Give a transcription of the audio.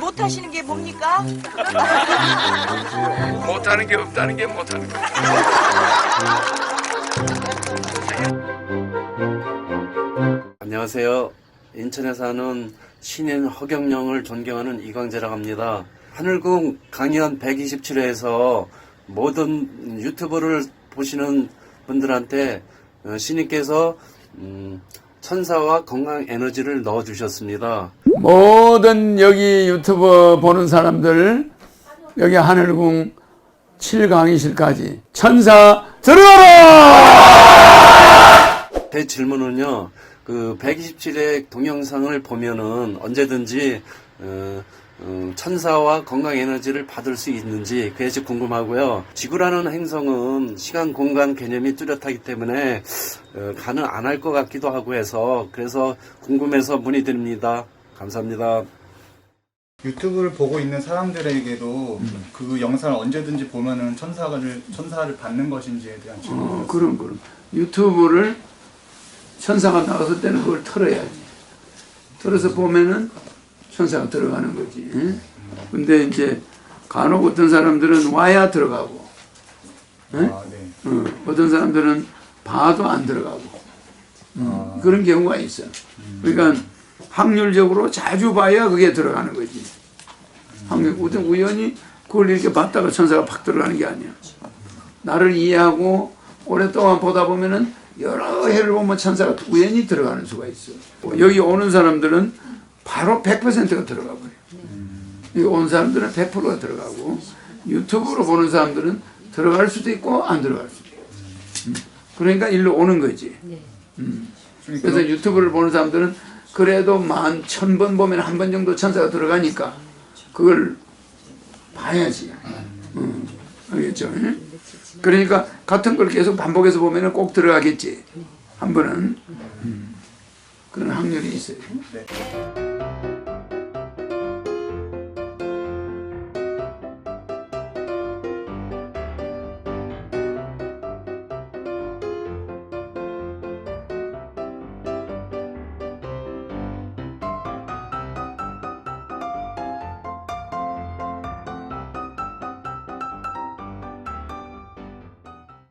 못하는 게 없다는 게 못하는 게. 안녕하세요. 인천에 사는 신인 허경영을 존경하는 이광재라고 합니다. 하늘궁 강연 127회에서 모든 유튜브를 보시는 분들한테 어, 신인께서 음, 천사와 건강 에너지를 넣어 주셨습니다. 모든 여기 유튜브 보는 사람들 여기 하늘궁 7강의실까지 천사 들어가라! 제 질문은요, 그 127회 동영상을 보면은 언제든지 어, 어, 천사와 건강 에너지를 받을 수 있는지 그것이 궁금하고요. 지구라는 행성은 시간 공간 개념이 뚜렷하기 때문에 어, 가능 안 할 것 같기도 하고 해서 그래서 궁금해서 문의드립니다. 감사합니다. 유튜브를 보고 있는 사람들에게도 그 영상을 언제든지 보면은 천사를 천사를 받는 것인지에 대한 질문. 어, 그럼 그럼 유튜브를 천사가 나왔을 때는 그걸 틀어야지. 틀어서 보면은 천사가 들어가는 거지. 응? 근데 이제 간혹 어떤 사람들은 와야 들어가고, 응? 아, 네. 어, 어떤 사람들은 봐도 안 들어가고 음, 그런 경우가 있어. 그러니까 확률적으로 자주 봐야 그게 들어가는 거지. 확률 어떤 우연히 그걸 이렇게 봤다가 천사가 팍 들어가는 게 아니야. 나를 이해하고 오랫동안 보다 보면은 여러 해를 보면 천사가 우연히 들어가는 수가 있어. 여기 오는 사람들은 바로 100%가 들어가 버려. 여기 온 사람들은 100%가 들어가고 유튜브로 보는 사람들은 들어갈 수도 있고 안 들어갈 수도 있고. 음. 그러니까 일로 오는 거지. 그래서 유튜브를 보는 사람들은 그래도 만 천 번 보면 한 번 정도 천사가 들어가니까 그걸 봐야지. 음, 알겠죠? 응? 그러니까 같은 걸 계속 반복해서 보면 꼭 들어가겠지. 한 번은. 음, 그런 확률이 있어요. 네.